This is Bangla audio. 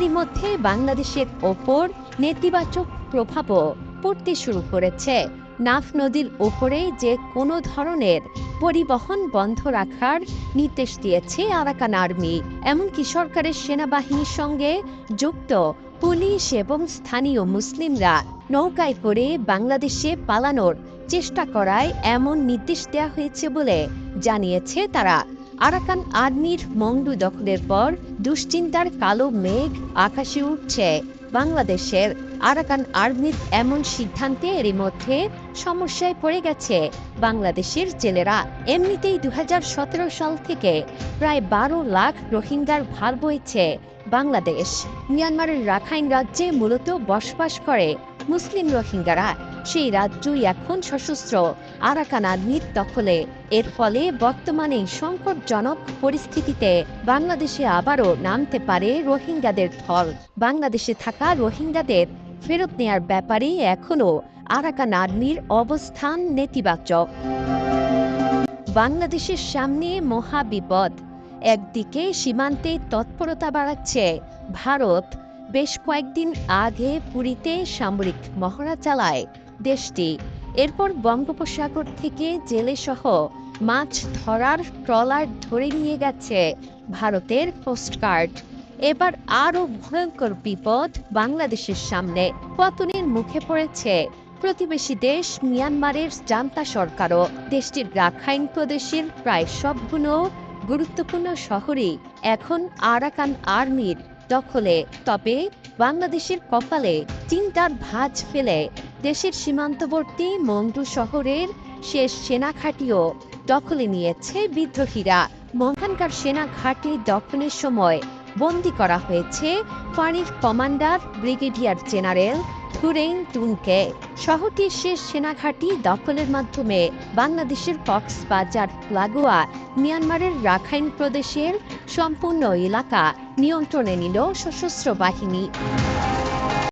এরই মধ্যে বাংলাদেশের ওপর নেতিবাচক প্রভাবও পড়তে শুরু করেছে। নাফ নদীর ওপরে যে কোনো ধরনের পরিবহন বন্ধ রাখার নির্দেশ দিয়েছে আরাকান আর্মি, এমনকি সরকারের সেনাবাহিনীর সঙ্গে যুক্ত পুলিশ এবং স্থানীয় মুসলিমরা নৌকায় করে বাংলাদেশে পালানোর চেষ্টা করায় এমন নির্দেশ দেওয়া হয়েছে বলে জানিয়েছে তারা। আরাকান আর্মির মংডু দখলের পর দুশ্চিন্তার কালো মেঘ আকাশে উঠছে। বাংলাদেশের আরাকান আর্মির এমন সিদ্ধান্তে এরই মধ্যে সমস্যায় পড়ে গেছে। বাংলাদেশের জেলেরা এমনিতেই দুই হাজার সতেরো সাল থেকে প্রায় বারো লাখ রোহিঙ্গার ভার বইছে। বাংলাদেশ, মিয়ানমারের রাখাইন রাজ্যে মূলত বসবাস করে। মুসলিম রোহিঙ্গারা সেই রাজ্যই এখন সশস্ত্র। আরাকান আর্মির দখলে। এর ফলে বর্তমানে সংকটজনক পরিস্থিতিতে বাংলাদেশে আবারও নামতে পারে রোহিঙ্গাদের ঢল বাংলাদেশে থাকা রোহিঙ্গাদের ফেরত নেয়ার ব্যাপারে এখনও আরাকান আর্মির অবস্থান নেতিবাচক। বাংলাদেশের সামনে মহা বিপদ একদিকে সীমান্তে তৎপরতা বাড়াচ্ছে ভারত। বেশ কয়েকদিন আগে পুরীতে সামরিক মহড়া চালায়। দেশটি। এরপর বঙ্গোপসাগর থেকে জেলে সহ মাছ ধরার ট্রলার ধরে নিয়ে গেছে ভারতের কোস্টগার্ড এবার আরও ভয়ঙ্কর বিপদ বাংলাদেশের সামনে। পতনের মুখে পড়েছে প্রতিবেশী দেশ মিয়ানমারের জান্তা সরকারও। দেশটির রাখাইন প্রদেশের প্রায় সবগুলো গুরুত্বপূর্ণ শহরই। এখন আরাকান আর্মির দখলে। তবে বাংলাদেশের কপালে চিন্তার ভাঁজ ফেলে দেশের সীমান্তবর্তী মংডু শহরের শেষ সেনা ঘাঁটিও দখলে নিয়েছে বিদ্রোহীরা। মহানকার সেনা ঘাঁটি দখলের সময় বন্দী করা হয়েছে ফাঁড়ির কমান্ডার, ব্রিগেডিয়ার জেনারেল থুরেইন টুনকে শহরটির শেষ সেনাঘাঁটি দখলের মাধ্যমে বাংলাদেশের কক্সবাজার, লাগোয়া, মিয়ানমারের রাখাইন প্রদেশের সম্পূর্ণ এলাকা নিয়ন্ত্রণে নিল সশস্ত্র বাহিনী।